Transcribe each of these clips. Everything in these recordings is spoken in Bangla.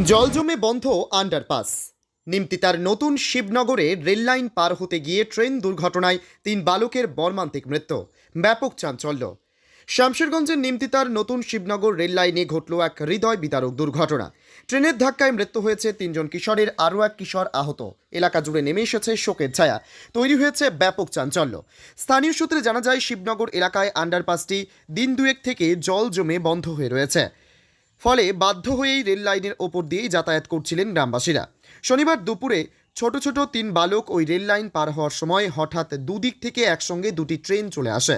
জল জমে বন্ধ আন্ডারপাস। নিমতিতার নতুন শিবনগরে রেললাইন পার হতে গিয়ে ট্রেন দুর্ঘটনায় তিন বালকের মর্মান্তিক মৃত্যু। ব্যাপক চাঞ্চল্য। শামশেরগঞ্জের নিমতিতার নতুন শিবনগর রেল লাইনে ঘটল এক হৃদয় বিদারক দুর্ঘটনা। ট্রেনের ধাক্কায় মৃত্যু হয়েছে তিনজন কিশোরের, আরও এক কিশোর আহত। এলাকা জুড়ে নেমে এসেছে শোকের ছায়া। তৈরি হয়েছে ব্যাপক চাঞ্চল্য। স্থানীয় সূত্রে জানা যায়, শিবনগর এলাকায় আন্ডারপাসটি দিন দুয়েক থেকে জল জমে বন্ধ হয়ে রয়েছে। ফলে বাধ্য হয়েই রেল লাইনের ওপর দিয়েই যাতায়াত করছিলেন গ্রামবাসীরা। শনিবার দুপুরে ছোট ছোট তিন বালক ওই রেল লাইন পার হওয়ার সময় হঠাৎ দুদিক থেকে একসঙ্গে দুটি ট্রেন চলে আসে।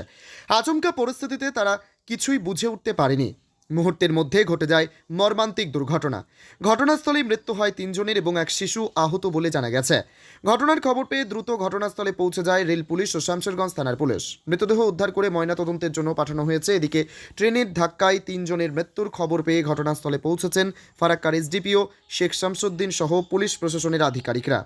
আচমকা পরিস্থিতিতে তারা কিছুই বুঝে উঠতে পারেনি। মুহূর্তের মধ্যে ঘটে যায় মর্মান্তিক দুর্ঘটনা। ঘটনাস্থলেই মৃত্যু হয় তিনজনের এবং এক শিশু আহত বলে জানা গেছে। ঘটনার খবর পেয়ে দ্রুত ঘটনাস্থলে পৌঁছে যায় রেল পুলিশ ও শামশেরগঞ্জ থানার পুলিশ। মৃতদেহ উদ্ধার করে ময়নাতদন্তের জন্য পাঠানো হয়েছে। এদিকে ট্রেনের ধাক্কায় তিনজনের মৃত্যুর খবর পেয়ে ঘটনাস্থলে পৌঁছেছেন ফারাক্কার এসডিপিও শেখ শামসুদ্দিন সহ পুলিশ প্রশাসনের আধিকারিকরা।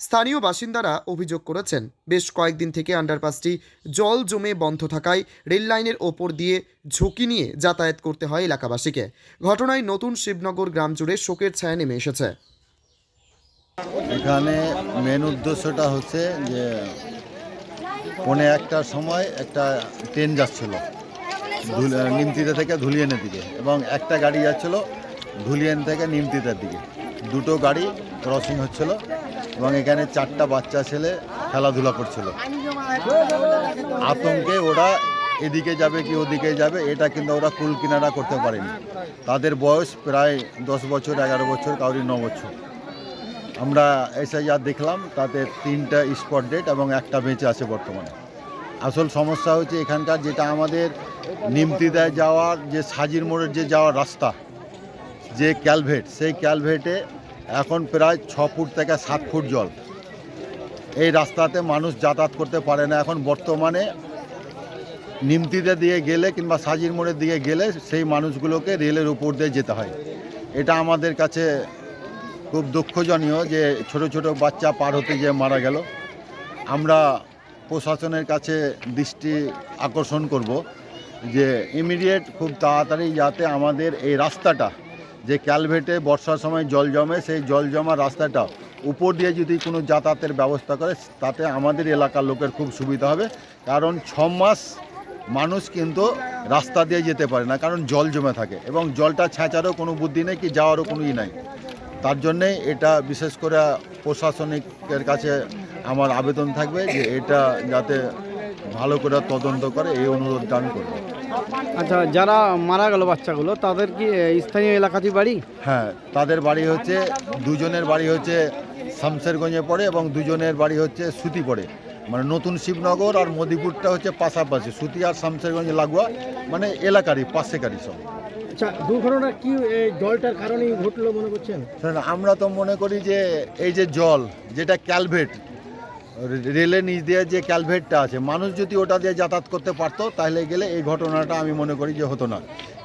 স্থানীয় বাসিন্দারা অভিযোগ করেছেন। বেশ কয়েকদিন থেকে আন্ডারপাসটি জল জমে বন্ধ থাকায় রেল লাইনের ওপর দিয়ে ঝুঁকি নিয়ে যাতায়াত করতে হয় এলাকাবাসীকে। ঘটনায় নতুন শিবনগর গ্রাম জুড়ে শোকের ছায়া নেমে এসেছে। এখানে মেন উদ্দেশ্যটা হচ্ছে যে পৌনে একটার সময় একটা ট্রেন যাচ্ছিল নিমতিতে থেকে ধুলিয়ানের দিকে এবং একটা গাড়ি যাচ্ছিল ধুলিয়ান থেকে নিমতিতার দিকে। দুটো গাড়ি ক্রসিং হচ্ছিল এবং এখানে চারটা বাচ্চা ছেলে খেলাধুলা করছিল। আতঙ্কে ওরা এদিকে যাবে কি ওদিকে যাবে, এটা কিন্তু ওরা কুল কিনারা করতে পারেনি। তাদের বয়স প্রায় দশ বছর, এগারো বছর, কাউরি ন বছর। আমরা এসে যা দেখলাম, তাতে তিনটা স্পট ডেট এবং একটা বেঁচে আছে বর্তমানে। আসল সমস্যা হচ্ছে এখানকার যেটা আমাদের নিমতিদায় যাওয়ার, যে সাজির মোড়ের যে যাওয়ার রাস্তা, যে ক্যালভেট, সেই ক্যালভেটে এখন প্রায় ছ ফুট থেকে সাত ফুট জল। এই রাস্তাতে মানুষ যাতায়াত করতে পারে না। এখন বর্তমানে নিমতিতে দিয়ে গেলে কিংবা সাজির মোড়ের দিকে গেলে সেই মানুষগুলোকে রেলের উপর দিয়ে যেতে হয়। এটা আমাদের কাছে খুব দুঃখজনীয় যে ছোট ছোট বাচ্চা পার হতে গিয়ে মারা গেল। আমরা প্রশাসনের কাছে দৃষ্টি আকর্ষণ করব যে ইমিডিয়েট খুব তাড়াতাড়ি যাতে আমাদের এই রাস্তাটা যে ক্যালভেটে বর্ষার সময় জল জমে, সেই জল জমা রাস্তাটা উপর দিয়ে যদি কোনো যাতায়াতের ব্যবস্থা করে, তাতে আমাদের এলাকার লোকের খুব সুবিধা হবে। কারণ ছ মাস মানুষ কিন্তু রাস্তা দিয়ে যেতে পারে না, কারণ জল জমে থাকে এবং জলটা ছেঁচারও কোনো বুদ্ধি নেই কি যাওয়ারও কোনো ই নাই। তার জন্যে এটা বিশেষ করে প্রশাসনিকের কাছে আমার আবেদন থাকবে যে এটা যাতে ভালো করে তদন্ত করে, এই অনুরোধ দান করব। আচ্ছা যারা মারা গেল বাচ্চাগুলো তাদের কি স্থানীয় এলাকাতেই বাড়ি? হ্যাঁ তাদের বাড়ি হচ্ছে দুজনের বাড়ি হচ্ছে শামশেরগঞ্জে পড়ে এবং দুজনের বাড়ি হচ্ছে সুতি পড়ে। মানে নতুন শিবনগর আর মদিপুরটা হচ্ছে পাশাপাশি সুতি আর শামশেরগঞ্জ লাগোয়া মানে এলাকারই পাশেকারই সব। আচ্ছা দুর্ঘটনা কি জলটার কারণেই ঘটলো মনে করছেন? আমরা তো মনে করি যে এই যে জল যেটা ক্যালভেট রেলের নিচ দিয়ে যে ক্যালভেটটা আছে, মানুষ যদি ওটা দিয়ে যাতায়াত করতে পারতো, তাহলে গেলে এই ঘটনাটা আমি মনে করি যে হতো না।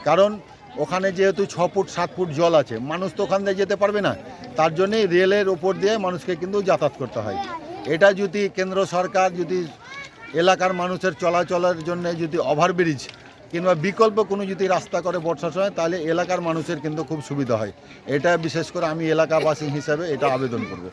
কারণ ওখানে যেহেতু ছ ফুট, সাত ফুট জল আছে, মানুষ তো ওখান দিয়ে যেতে পারবে না। তার জন্যই রেলের ওপর দিয়ে মানুষকে কিন্তু যাতায়াত করতে হয়। এটা যদি কেন্দ্র সরকার, যদি এলাকার মানুষের চলাচলের জন্য যদি ওভারব্রিজ কিংবা বিকল্প কোনো যদি রাস্তা করে বর্ষার সময় তাহলে এলাকার মানুষের কিন্তু খুব সুবিধা হয়। এটা বিশেষ করে আমি এলাকাবাসী হিসাবে এটা আবেদন করব।